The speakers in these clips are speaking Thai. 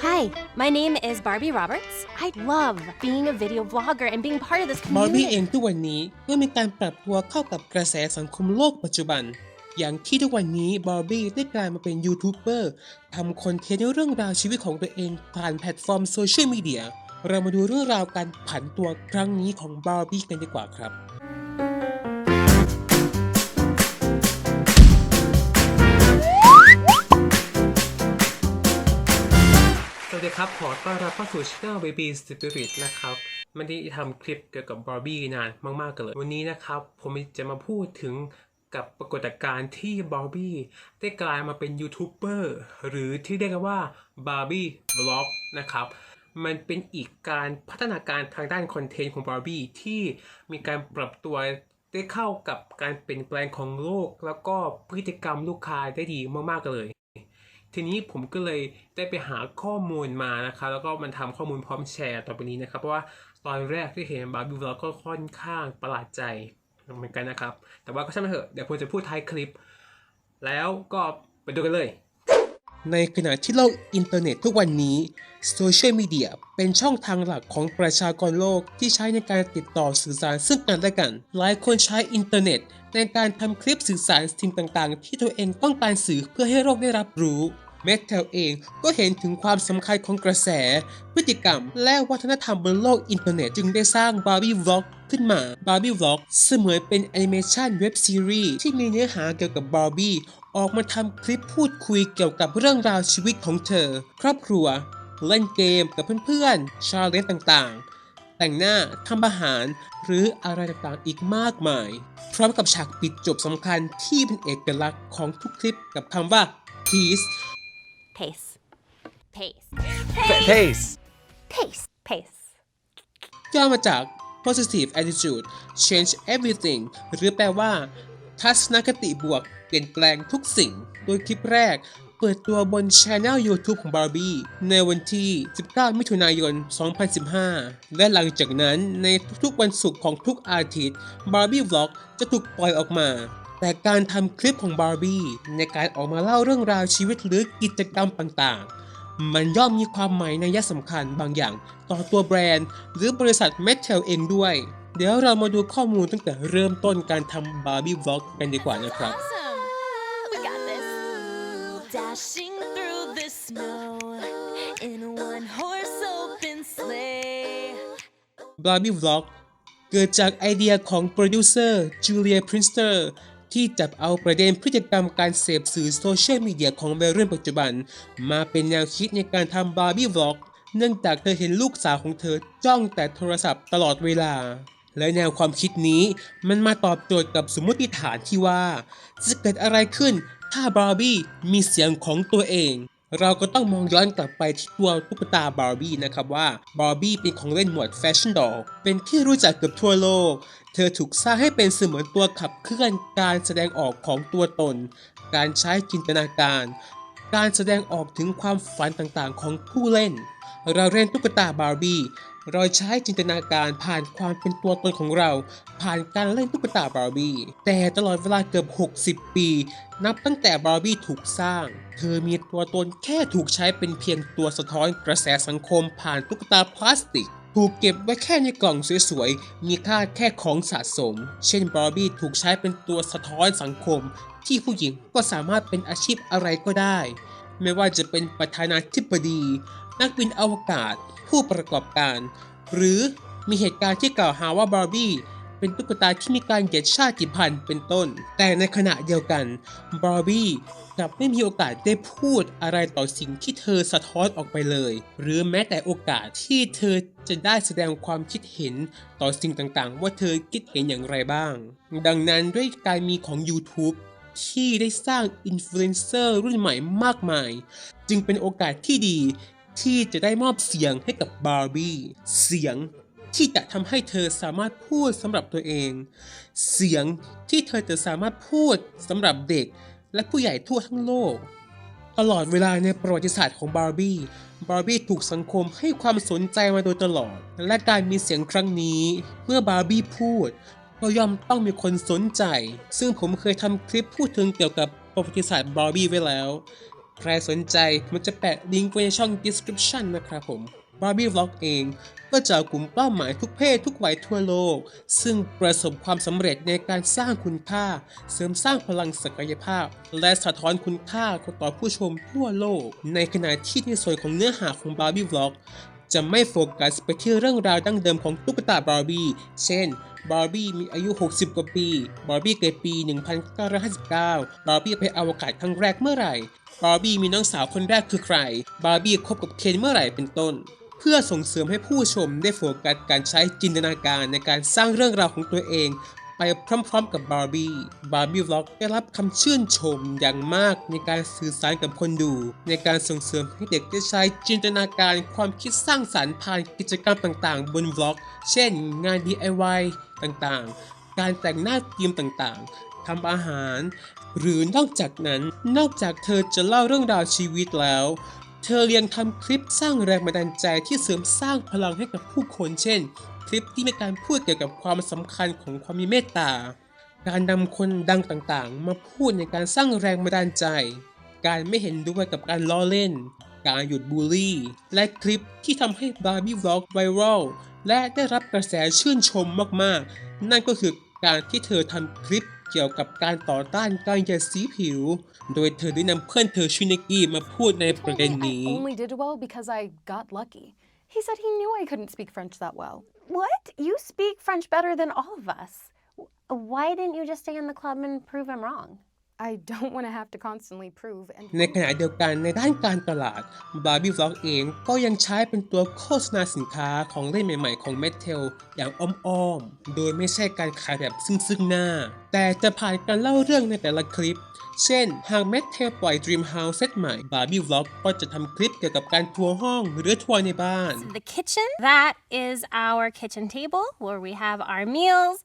Hi, my name is Barbie Roberts. I love being a video vlogger and being part of this บาร์บี้เอ community. งทุกวันนี้ก็มีการปรับตัวเข้ากับกระแสสังคมโลกปัจจุบัน อย่างที่ทุกวันนี้บาร์บี้ได้กลายมาเป็นยูทูบเบอร์ทำคอนเทนต์เรื่องราวชีวิตของตัวเองผ่านแพลตฟอร์มโซเชียลมีเดียเรามาดูเรื่องราวการผันตัวครั้งนี้ของบาร์บี้กันดีกว่าครับ ครับ ขอต้อนรับเข้าสู่ช่อง Baby Spirit นะครับไม่ได้ทำคลิปเกี่ยวกับบาร์บี้นานมากๆกันเลย วันนี้นะครับ ผมจะมาพูดถึงกับปรากฏการณ์ที่บาร์บี้ได้กลายมาเป็นยูทูบเบอร์หรือที่เรียกว่าบาร์บี้บล็อกนะครับมันเป็นอีกการพัฒนาการทางด้านคอนเทนต์ของบาร์บี้ที่มีการปรับตัวได้เข้ากับการเปลี่ยนแปลงของโลก แล้วก็พฤติกรรมลูกค้าได้ดีมากๆเลย ทีนี้ผมก็เลยได้ไปหาข้อมูลมานะคะแล้วก็มันทำข้อมูลพร้อมแชร์ต่อไปนี้นะครับเพราะว่าตอนแรกที่เห็นบาร์บี้วล็อกก็ค่อนข้างประหลาดใจเหมือนกันนะครับ แต่ว่าก็ช่างมันเถอะเดี๋ยวผมจะพูดท้ายคลิป แล้วก็ไปดูกันเลย ในขณะที่โลกอินเทอร์เน็ตทุกวันนี้โซเชียลมีเดียเป็นช่องทางหลักของประชากรโลกที่ใช้ในการติดต่อสื่อสารซึ่งกันและกัน หลายคนใช้อินเทอร์เน็ต ในการทำคลิปสื่อสารสิ่งต่างๆ ที่ตัวเองต้องการสื่อเพื่อให้โลกได้รับรู้เมทเทลเองก็เห็นถึงความสำคัญของกระแส พฤติกรรม และวัฒนธรรมบนโลกอินเทอร์เน็ตจึงได้สร้าง Barbie Vlog ขึ้นมา Barbie Vlog เสมือนเป็นแอนิเมชันเว็บซีรีส์ที่มีเนื้อหาเกี่ยวกับบาร์บี้ออกมาทำคลิปพูดคุยเกี่ยวกับเรื่องราวชีวิตของเธอ ครอบครัว เล่นเกมกับเพื่อนๆ ชาเลนจ์ต่างๆ แต่งหน้าทำอาหาร หรืออะไรต่างๆอีกมากมาย พร้อมกับฉากปิดจบสำคัญที่เป็นเอกลักษณ์ของทุกคลิปกับคำว่า peace Pace. Pace. Pace. Pace. Pace. ย่อมาจาก positive attitude change everything หรือแปลว่า ทัศนคติบวก เปลี่ยนแปลงทุกสิ่ง โดยคลิปแรกเปิดตัวบนช anel YouTube ของ Barbie ในวันที่ 19 มิถุนายน 2015 และหลังจากนั้นในทุกๆวันศุกร์ของทุกอาทิตย์ Barbie Vlog จะถูกปล่อยออกมา แต่การทำคลิปของ Barbie ในการออกมาเล่าเรื่องราวชีวิตหรือกิจกรรมต่างๆ มันย่อมมีความหมายในยะสำคัญบางอย่างต่อตัวแบรนด์ หรือบริษัท m e t a l เองด้วย เดี๋ยวเรามาดูข้อมูลตั้งแต่เริ่มต้นการทำ Barbie Vlog กันดีกว่านะครับ Awesome! We got this. Dashing through the snow in a one horse open sleigh. Barbie Vlog เกิดจากไอเดียของโปรดิวเซอร์จูเลียพรินสเตอร์ ที่จับเอาประเด็นพฤติกรรมการเสพสื่อโซเชียลมีเดียของวัยรุ่นปัจจุบัน มาเป็นแนวคิดในการทำบาร์บี้บล็อก เนื่องจากเธอเห็นลูกสาวของเธอจ้องแต่โทรศัพท์ตลอดเวลา และแนวความคิดนี้มันมาตอบโจทย์กับสมมติฐานที่ว่า จะเกิดอะไรขึ้นถ้าบาร์บี้มีเสียงของตัวเอง เราก็ต้องมองย้อนกลับไปที่ตัวตุ๊กตาบาร์บี้นะครับว่าบาร์บี้เป็นของเล่นหมวดแฟชั่นดอลเป็นที่รู้จักเกือบทั่วโลก เธอถูกสร้างให้เป็นเสมือนตัวขับเคลื่อนการแสดงออกของตัวตน การใช้จินตนาการ การแสดงออกถึงความฝันต่างๆของผู้เล่น เราเล่นตุ๊กตาบาร์บี้ เราใช้จินตนาการผ่านความเป็นตัวตนของเรา ผ่านการเล่นตุ๊กตาบาร์บี้ แต่ตลอดเวลาเกือบ 60 ปี นับตั้งแต่บาร์บี้ถูกสร้าง เธอมีตัวตนแค่ถูกใช้เป็นเพียงตัวสะท้อนกระแสสังคมผ่านตุ๊กตาพลาสติกถูกเก็บไว้แค่ในกล่องสวยๆ มีค่าแค่ของสะสม เช่นบาร์บี้ถูกใช้เป็นตัวสะท้อนสังคม ที่ผู้หญิงก็สามารถเป็นอาชีพอะไรก็ได้ ไม่ว่าจะเป็นประธานาธิบดี นักบินอวกาศ ผู้ประกอบการ หรือมีเหตุการณ์ที่กล่าวหาว่าบาร์บี้เป็นตุ๊กตาที่มีการเหยียดชาติพันธุ์เป็นต้น แต่ในขณะเดียวกันบาร์บี้กลับไม่มีโอกาสได้พูดอะไรต่อสิ่งที่เธอสะท้อนออกไปเลย หรือแม้แต่โอกาสที่เธอจะได้แสดงความคิดเห็นต่อสิ่งต่างๆ ว่าเธอคิดเห็นอย่างไรบ้าง ดังนั้นด้วยการมีของ YouTube ที่ได้สร้างอินฟลูเอนเซอร์รุ่นใหม่มากมาย จึงเป็นโอกาสที่ดี ที่จะได้มอบเสียงให้กับบาร์บี้ เสียงที่จะทำให้เธอสามารถพูดสำหรับตัวเอง เสียงที่เธอจะสามารถพูดสำหรับเด็กและผู้ใหญ่ทั่วทั้งโลก ตลอดเวลาในประวัติศาสตร์ของบาร์บี้ บาร์บี้ถูกสังคมให้ความสนใจมาโดยตลอด และการมีเสียงครั้งนี้ เมื่อบาร์บี้พูดก็ย่อมต้องมีคนสนใจ ซึ่งผมเคยทำคลิปพูดถึงเกี่ยวกับประวัติศาสตร์บาร์บี้ไว้แล้ว ใครสนใจมันจะแปะลิงก์ไว้ในช่อง description นะครับผม Barbie Vlog เองก็จะกลุ่มเป้าหมายทุกเพศทุกวัยทั่วโลก ซึ่งประสบความสำเร็จในการสร้างคุณค่า เสริมสร้างพลังศักยภาพ และสะท้อนคุณค่าต่อผู้ชมทั่วโลก ในขณะที่ในส่วนของเนื้อหาของ Barbie Vlog จะไม่โฟกัสไปที่เรื่องราวดั้งเดิมของตุ๊กตาบาร์บี้ เช่น บาร์บี้มีอายุ 60 กว่าปี บาร์บี้เกิดปี 1959 บาร์บี้ไปอวกาศครั้งแรกเมื่อไหร่ บาร์บี้มีน้องสาวคนแรกคือใคร บาร์บี้คบกับเคนเมื่อไหร่เป็นต้น เพื่อส่งเสริมให้ผู้ชมได้โฟกัสการใช้จินตนาการในการสร้างเรื่องราวของตัวเอง ไปพร้อมๆกับบาร์บี้ บาร์บี้วล็อกได้รับคำชื่นชมอย่างมากในการสื่อสารกับคนดู ในการส่งเสริมให้เด็กได้ใช้จินตนาการความคิดสร้างสรรค์ผ่านกิจกรรมต่างๆ บนวล็อก เช่น งาน DIY ต่างๆ การแต่งหน้าทีมต่างๆทำอาหาร หรือนอกจากนั้น นอกจากเธอจะเล่าเรื่องราวชีวิตแล้ว เธอยังทำคลิปสร้างแรงบันดาลใจที่เสริมสร้างพลังให้กับผู้คนเช่น คลิปที่มีการพูดเกี่ยวกับความสำคัญของความมีเมตตา การนำคนดังต่างๆ มาพูดในการสร้างแรงบันดาลใจ การไม่เห็นด้วยกับการล้อเล่น การหยุดบูลลี่ และคลิปที่ทำให้บาร์บี้วล็อกไวรัลและได้รับกระแสชื่นชมมากๆ นั่นก็คือการที่เธอทำคลิปเกี่ยวกับการต่อต้านการเหยียดสีผิว โดยเธอได้นำเพื่อนเธอชินิกี้มาพูดในประเด็นนี้ only did well because I got lucky. He said he knew I couldn't speak French that well. What? You speak French better than all of us. Why didn't you just stay in the club and prove I'm wrong? I don't want to have to constantly prove and ในขณะเดียวกันในด้านการตลาด Barbie Vlog เองก็ยังใช้เป็นตัวโฆษณาสินค้าของเล่นใหม่ๆของ m e t a l อย่างอ้อมๆ โดยไม่ใช่การขายแบบซึ่งซึ่งหน้า แต่จะผ่านการเล่าเรื่องในแต่ละคลิป เช่น หาก m e t a l ปล่อย Dream House เซตใหม่ Barbie Vlog ก็จะทำคลิปเกี่ยวกับการทัวร์ห้องหรือทัวร์ในบ้าน The kitchen. That is our kitchen table where we have our meals.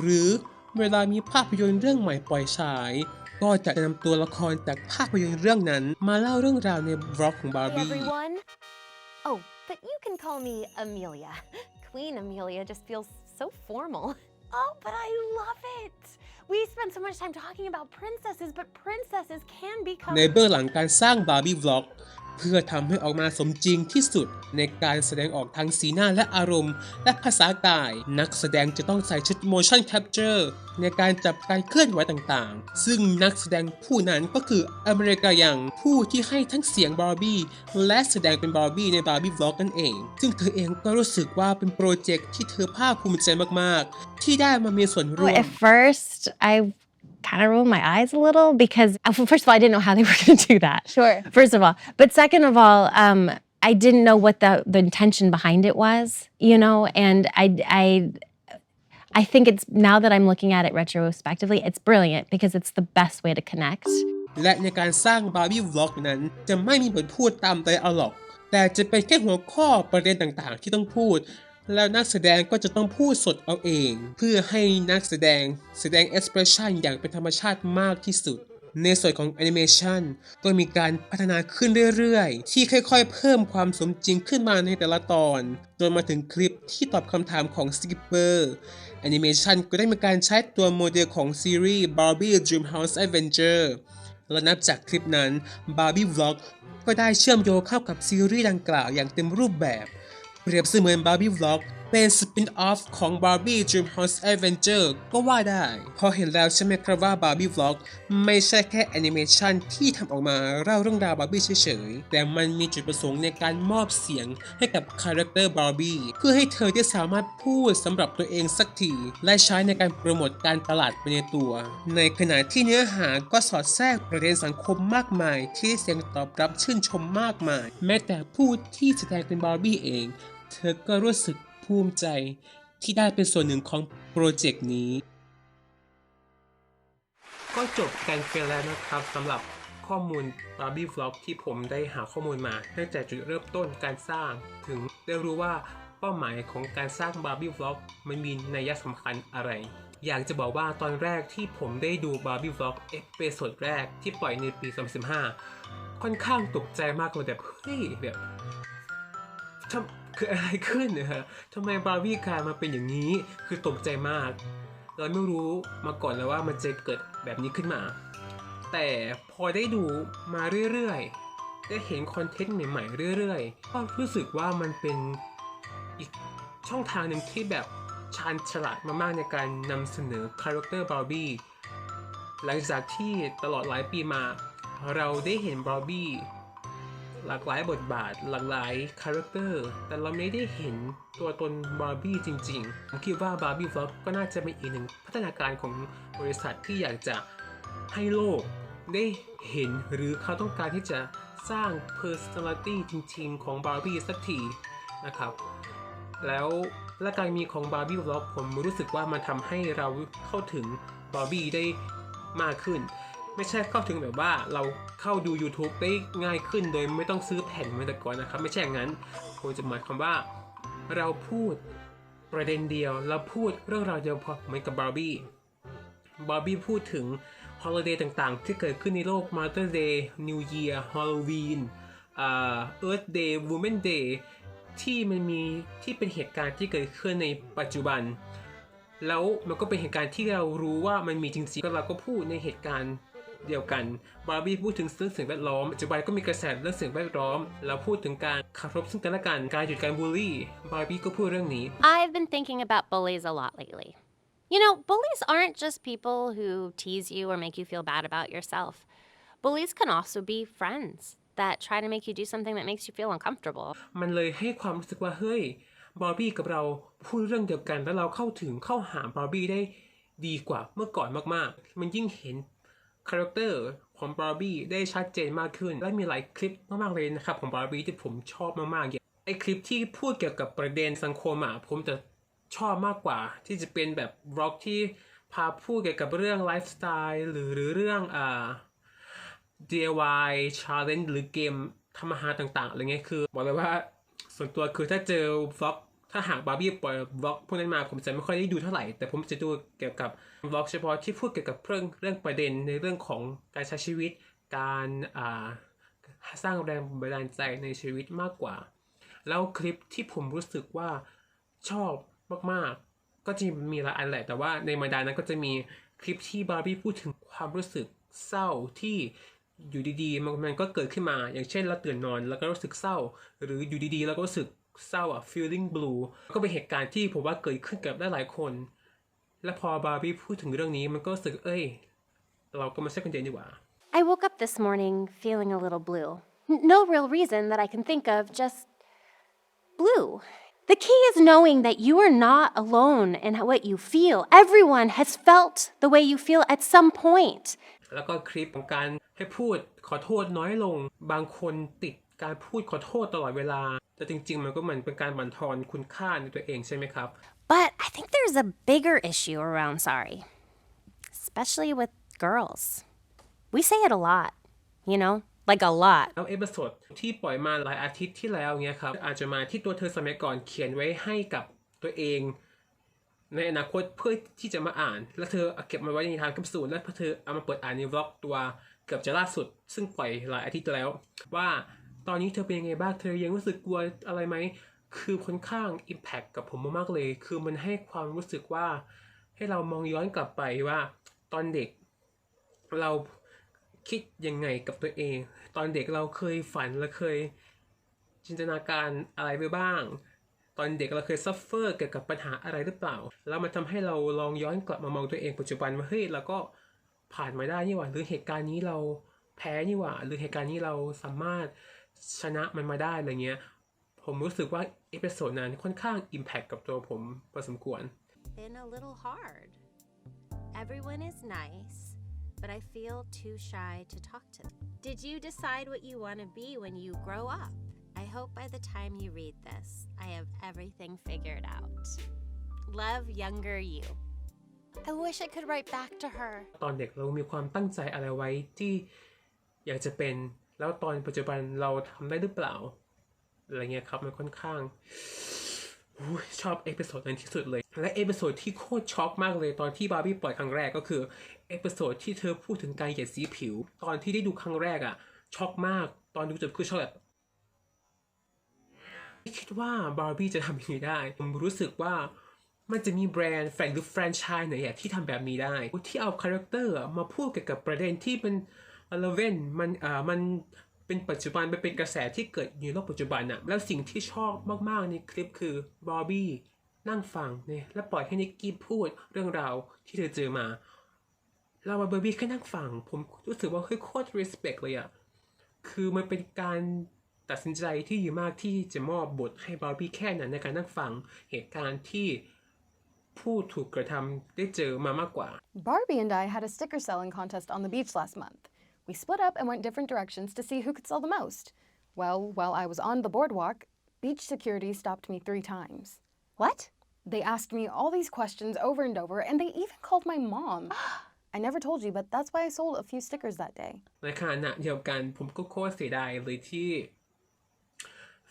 หรือเวลามีภาพยนตร์เรื่องใหม่ปล่อยฉาย ก็จะนำตัวละครจากภาพยนตร์เรื่องนั้น มาเล่าเรื่องราวในบล็อกของ Hey Barbie everyone. Oh, but you can call me Amelia. Queen Amelia just feels so formal. Oh, but I love it. We spend so much time talking about princesses, but princesses can become. ในเบื้องหลังการสร้าง Barbie Vlog เพื่อทำให้ออกมาสมจริงที่สุดในการแสดงออกทางสีหน้าและอารมณ์ และภาษากาย นักแสดงจะต้องใส่ชุด motion capture ในการจับการเคลื่อนไหวต่างๆ ซึ่งนักแสดงผู้นั้นก็คืออเมริกายังผู้ที่ให้ทั้งเสียงบาร์บี้และแสดงเป็นบาร์บี้ใน Barbie Vlog นั่นเอง ซึ่งเธอเองก็รู้สึกว่าเป็นโปรเจกต์ที่เธอภาคภูมิใจมากๆ ที่ได้มามีส่วนร่วม At first, I kind of rolled my eyes a little because, uh, well, first of all, I didn't know how they were going to do that. Sure. First of all, but second of all, um, I didn't know what the the intention behind it was, you know, and I I. I think it's now that I'm looking at it retrospectively, it's brilliant because it's the best way to connect. และในการสร้าง Barbie Vlog นั้นจะไม่มีบทพูดตามไดอะล็อก แต่จะเป็นแค่หัวข้อประเด็นต่างๆ ที่ต้องพูด แล้วนักแสดงก็จะต้องพูดสดเอาเอง เพื่อให้นักแสดงแสดง expression อย่างเป็นธรรมชาติมากที่สุด ในส่วนของแอนิเมชันก็มีการพัฒนาขึ้นเรื่อยๆ ที่ค่อยๆ เพิ่มความสมจริงขึ้นมาในแต่ละตอน จนมาถึงคลิปที่ตอบคำถามของ Skipper แอนิเมชันก็ได้มีการใช้ตัวโมเดลของซีรีส์ Barbie Dreamhouse Adventure และนับจากคลิปนั้น Barbie Vlog ก็ได้เชื่อมโยงเข้ากับซีรีส์ดังกล่าวอย่างเต็มรูปแบบ เปรียบเสมือน Barbie Vlog เป็นสปินออฟของ Barbie Dreamhouse Adventure ก็ว่าได้ พอเห็นแล้วใช่ไหมครับว่า Barbie Vlog ไม่ใช่แค่แอนิเมชันที่ทำออกมาเล่าเรื่องราว Barbie เฉยๆ แต่มันมีจุดประสงค์ในการมอบเสียงให้กับคาแรคเตอร์ Barbie เพื่อให้เธอได้สามารถพูดสำหรับตัวเองสักที และใช้ในการโปรโมทการตลาดไปในตัว ในขณะที่เนื้อหาก็สอดแทรกประเด็นสังคมมากมาย ที่เสียงตอบรับชื่นชมมากมาย แม้แต่ผู้ที่แสดงเป็น Barbie เอง เธอก็รู้สึกภูมิใจที่ได้เป็นส่วนหนึ่งของโปรเจกต์นี้ ก็จบกันไปแล้วนะครับสำหรับข้อมูล Barbie Vlog ที่ผมได้หาข้อมูลมาตั้งแต่จุดเริ่มต้นการสร้าง ถึงได้รู้ว่าเป้าหมายของการสร้าง Barbie Vlog มันมีนัยสำคัญอะไรอยากจะบอกว่าตอนแรกที่ผมได้ดู Barbie Vlog เอพิโซดแรกที่ปล่อยในปี 2015 ค่อนข้างตกใจมากเลยแบบเฮ้ยแบบทำ คืออะไรขึ้นนะฮะทำไมบาร์บี้กลายมาเป็นอย่างนี้ คือตกใจมาก เราไม่รู้มาก่อนเลยว่ามันจะเกิดแบบนี้ขึ้นมา แต่พอได้ดูมาเรื่อยๆ ได้เห็นคอนเทนต์ใหม่ๆเรื่อยๆ ก็รู้สึกว่ามันเป็นอีกช่องทางหนึ่งที่แบบชาญฉลาดมากๆในการนำเสนอคาแรคเตอร์บาร์บี้หลังจากที่ตลอดหลายปีมา เราได้เห็นบาร์บี้ หลากหลายบทบาท หลากหลายคาแรคเตอร์ แต่เราไม่ได้เห็นตัวตนบาร์บี้จริงๆ ผมคิดว่าบาร์บี้ Vlog ก็น่าจะเป็นอีกหนึ่งพัฒนาการของบริษัทที่อยากจะให้โลกได้เห็นหรือเขาต้องการที่จะสร้าง personality จริงๆ ของบาร์บี้สักทีนะครับ แล้วและการมีของบาร์บี้ Vlog ผมรู้สึกว่ามันทำให้เราเข้าถึงบาร์บี้ได้มากขึ้น ไม่ใช่เข้าถึงแบบว่าเราเข้าดู YouTube ได้ง่ายขึ้นโดยไม่ต้องซื้อแผ่นเหมือนแต่ก่อนนะครับ ไม่ใช่อย่างนั้นผมจะหมายความว่า เราพูดประเด็นเดียวเราพูดเรื่องราวเดียวพอเหมือนกับบาร์บี้บาร์บี้พูดถึงฮอล i เดย์ต่างๆ ที่เกิดขึ้นในโลก Mother Day New Year Halloween อ่า Earth Day Women Day ที่มันมีที่เป็นเหตุการณ์ที่เกิดขึ้นในปัจจุบัน แล้วมันก็เป็นเหตุการณ์ที่เรารู้ว่ามันมีจริงๆก็เราก็พูดในเหตุการณ์ เดียวกันบาร์บี้พูดถึงเรื่องสิ่งแวดล้อมปัจจุบันก็มีกระแสเรื่องสิ่งแวดล้อมเราพูดถึงการเคารพซึ่งกันและกันการหยุดการบูลลี่บาร์บี้ก็พูดเรื่องนี้ I've been thinking about bullies a lot lately. You know, bullies aren't just people who tease you or make you feel bad about yourself. Bullies can also be friends that try to make you do something that makes you feel uncomfortable. มันเลยให้ความรู้สึกว่าเฮ้ยบาร์บี้กับเราพูดเรื่องเดียวกันแล้วเราเข้าถึงเข้าหาบาร์บี้ได้ดีกว่าเมื่อก่อนมากๆ มันยิ่งเห็น คาแรคเตอร์ของบาร์บี้ได้ชัดเจนมากขึ้น และมีหลายคลิปมากๆเลยนะครับของบาร์บี้ที่ผมชอบมากๆอย่างไอคลิปที่พูดเกี่ยวกับประเด็นสังคมอะผมจะชอบมากกว่า ที่จะเป็นแบบบล็อกที่พาพูดเกี่ยวกับเรื่องไลฟ์สไตล์หรือหรือเรื่องอ่า DIY challenge หรือเกมทำอาหารต่างๆอะไรเงี้ยคือ บอกเลยว่าส่วนตัวคือถ้าเจอวล็อก ถ้าหากบาร์บี้ปล่อยวล็อกพวกนั้นมาผมจะไม่ค่อยได้ดูเท่าไหร่ แต่ผมจะดูเกี่ยวกับวล็อกเฉพาะที่พูดเกี่ยวกับเรื่องเรื่องประเด็นในเรื่องของการใช้ชีวิต การสร้างแรงบันดาลใจในชีวิตมากกว่า แล้วคลิปที่ผมรู้สึกว่าชอบมากๆ ก็จะมีหลายอันแหละแต่ว่าในบรรดานั้นก็จะมีคลิปที่บาร์บี้พูดถึงความรู้สึกเศร้าที่อยู่ดีๆมันก็เกิดขึ้นมา อย่างเช่นเราตื่นนอนแล้วก็รู้สึกเศร้า หรืออยู่ดีๆแล้วก็รู้สึก เศร้าอะ feeling blue ก็เป็นเหตุการณ์ที่ผมว่าเกิดขึ้นกับได้หลายคน และพอบาร์บี้พูดถึงเรื่องนี้มันก็รู้สึกเอ้ย เราก็ไม่ใช่คนเดียวนี่หว่า I woke up this morning feeling a little blue. N- No real reason that I can think of, just blue. The key is knowing that you are not alone in what you feel. Everyone has felt the way you feel at some point. แล้วก็คลิปของการให้พูดขอโทษน้อยลง บางคนติดการพูดขอโทษตลอดเวลา แต่จริงๆ มันก็เหมือนเป็นการบั่นทอนคุณค่าในตัวเองใช่ไหมครับ But I think there's a bigger issue around sorry, especially with girls. We say it a lot, you know, like a lot. แล้วเอพิโซดที่ปล่อยมาหลายอาทิตย์ที่แล้วเนี้ยครับอาจจะมาที่ตัวเธอสมัยก่อนเขียนไว้ให้กับตัวเอง ในอนาคตเพื่อที่จะมาอ่าน แล้วเธอเอาเก็บมาไว้ในทางแคปซูลแล้วพอเธอเอามาเปิดอ่านในวล็อกตัวเกือบจะล่าสุด ซึ่งปล่อยหลายอาทิตย์แล้วว่า ตอนนี้เธอเป็นยังไงบ้าง เธอยังรู้สึกกลัวอะไรไหม คือค่อนข้างอิมแพคกับผมมากๆเลย คือมันให้ความรู้สึกว่า ให้เรามองย้อนกลับไปว่า ตอนเด็ก เราคิดยังไงกับตัวเอง ตอนเด็กเราเคยฝันและเคยจินตนาการอะไรไปบ้าง ตอนเด็กเราเคยซัฟเฟอร์เกี่ยวกับปัญหาอะไรหรือเปล่า แล้วมันทำให้เราลองย้อนกลับมามองตัวเองปัจจุบันว่าเฮ้ยเราก็ผ่านมาได้นี่หว่าหรือเหตุการณ์นี้เราแพ้นี่หว่า หรือเหตุการณ์นี้เราสามารถ ชนะมันมาได้อะไรเงี้ย ผมรู้สึกว่าเอพิโซดนั้นค่อนข้างอิมแพคกับตัวผมพอสมควร been a little hard. Everyone is nice, but I feel too shy to talk to them. Did you decide what you want to be when you grow up? I hope by the time you read this, I have everything figured out. Love younger you. I wish I could write back to her. ตอนเด็กเรามีความตั้งใจอะไรไว้ที่อยากจะเป็น แล้วตอนปัจจุบันเราทำได้หรือเปล่า อะไรเงี้ยครับมันค่อนข้างชอบเอพิโซดนั้นที่สุดเลย และเอพิโซดที่โคตรช็อกมากเลยตอนที่บาร์บี้ปล่อยครั้งแรกก็คือเอพิโซดที่เธอพูดถึงการเหยียดสีผิว ตอนที่ได้ดูครั้งแรกอะช็อกมาก ตอนดูจบคือช็อกแบบไม่คิดว่าบาร์บี้จะทำอย่างนี้ได้ ผมรู้สึกว่ามันจะมีแบรนด์แฟรนหรือแฟรนไชส์ไหนที่ทำแบบนี้ได้ ที่เอาคาแรคเตอร์มาพูดเกี่ยวกับประเด็นที่เป็น เลเวนมันอ่ามันเป็นปัจจุบันมันเป็นกระแสที่เกิดอยู่ในโลกปัจจุบันอะแล้วสิ่งที่ชอบมากๆในคลิปคือบอบบี้นั่งฟังเนี่ยแล้วปล่อยให้นิกกี้พูดเรื่องราวที่เธอเจอมาเรามาเบอร์บี้แค่นั่งฟัง ผมรู้สึกว่าเฮ้ยโคตร respect เลยอะคือมันเป็นการตัดสินใจที่ดีมากที่จะมอบบทให้บาร์บี้แค่นั้นในการนั่งฟังเหตุการณ์ที่ผู้ถูกกระทำได้เจอมามากกว่า Barbie and I had a sticker selling contest on the beach last month. We split up and went different directions to see who could sell the most. Well, while I was on the boardwalk, beach security stopped me three times. What? They asked me all these questions over and over, and they even called my mom. I never told you, but that's why I sold a few stickers that day. ในขณะเดียวกันผมก็โคตรเสียดายเลยที่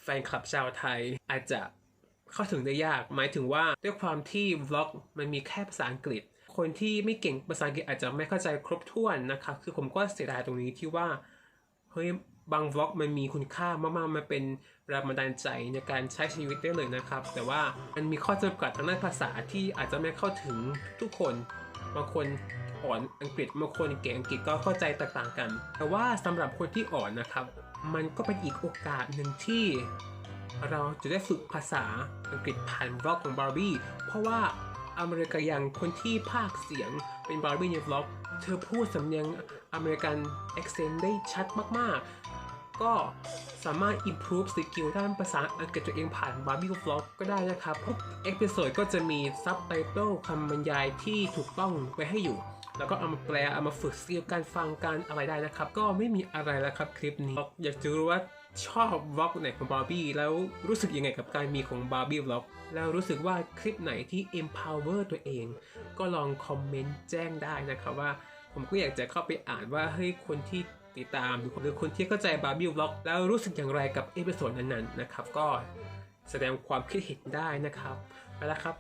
แฟนคลับชาวไทยอาจจะเข้าถึงได้ยาก หมายถึงว่าด้วยความที่วล็อกมันมีแค่ภาษาอังกฤษ คนที่ไม่เก่งภาษาอังกฤษอาจจะไม่เข้าใจครบถ้วนนะครับคือผมก็เสียดายตรงนี้ที่ว่าเฮ้ยบางวล็อกมันมีคุณค่ามากๆมันเป็นแรงบันดาลใจในการใช้ชีวิตได้เลยนะครับ แต่ว่ามันมีข้อจำกัดทางด้านภาษาที่อาจจะไม่เข้าถึงทุกคนบางคนอ่อนอังกฤษบางคนเก่งอังกฤษก็เข้าใจแตกต่างกัน แต่ว่าสำหรับคนที่อ่อนนะครับ มันก็เป็นอีกโอกาสหนึ่งที่ เราจะได้ฝึกภาษาอังกฤษผ่านบล็อกของบาร์บี้เพราะว่า อเมริกายังคนที่ภาคเสียงเป็นบาร์บี้ในบล็อกเธอพูดสำเนียงอเมริกัน accent ได้ชัดมากๆ ก็สามารถ improve สกิลด้านภาษาอังกฤษตัวเองผ่านบาร์บี้บล็อกก็ได้นะครับทุกเอพิโซดก็จะมีซับไตเติลคำบรรยายที่ถูกต้องไว้ให้อยู่ แล้วก็เอามาแปล เอามาฝึกสกิลการฟังการอะไรได้นะครับ ก็ไม่มีอะไรแล้วครับคลิปนี้ อยากจะรู้ว่า ชอบบล็อกไหนของบาร์บี้แล้วรู้สึกยังไงกับการมีของบาร์บี้บล็อก แล้วรู้สึกว่าคลิปไหนที่ empower ตัวเอง ก็ลองคอมเมนต์แจ้งได้นะครับว่า ผมก็อยากจะเข้าไปอ่านว่าเฮ้ยคนที่ติดตามหรือคนที่เข้าใจบาร์บี้บล็อก แล้วรู้สึกอย่างไรกับเอพิโซดนั้นๆนะครับก็แสดงความคิดเห็นได้นะครับไปแล้วครับ